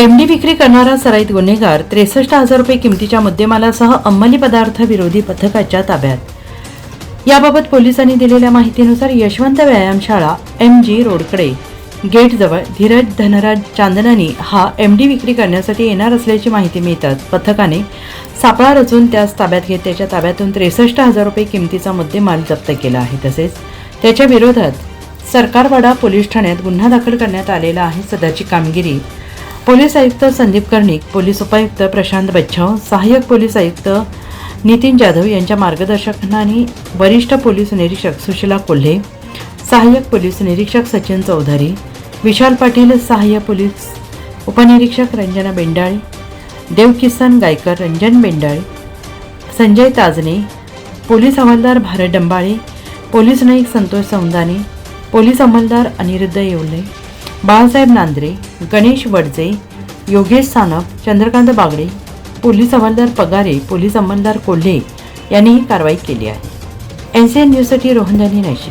MD विक्री करणारा सराईत गुन्हेगार त्रेसष्ट हजार रुपये किमतीच्या मुद्देमालासह अंमली पदार्थ विरोधी पथकाच्या ताब्यात. याबाबत पोलिसांनी दिलेल्या माहितीनुसार यशवंत व्यायामशाळा एम जी रोडकडे. गेटजवळ धीरज धनराज चांदनानी हा एमडी विक्री करण्यासाठी येणार असल्याची माहिती मिळताच पथकाने सापळा रचून त्यास ताब्यात घेत त्याच्या ताब्यातून त्रेसष्ट हजार रुपये किमतीचा मुद्देमाल जप्त केला आहे. तसेच त्याच्या विरोधात सरकारवाडा पोलीस ठाण्यात गुन्हा दाखल करण्यात आलेला आहे. सदाची कामगिरी पोलीस आयुक्त संदीप कर्णिक पोलीस उपायुक्त प्रशांत बच्छाव सहाय्यक पोलीस आयुक्त नितीन जाधव यांच्या मार्गदर्शनाने वरिष्ठ पोलीस निरीक्षक सुशीला कोल्हे सहाय्यक पोलीस निरीक्षक सचिन चौधरी विशाल पाटील सहाय्यक पोलीस उपनिरीक्षक रंजना बेंडाळे देवकिसन गायकर रंजन बेंडाळे संजय ताजने पोलीस हवालदार भारत डंबाळे पोलीस नाईक संतोष सौंदाने पोलीस अंमलदार अनिरुद्ध येवले बाळासाहेब नांद्रे गणेश वडजे योगेश सानप चंद्रकांत बागडे पोलीस हवालदार पगारे पोलीस अंमलदार कोल्हे यांनी ही कारवाई केली आहे. एन सी एन न्यूजसाठी रोहनदानी नाशिक.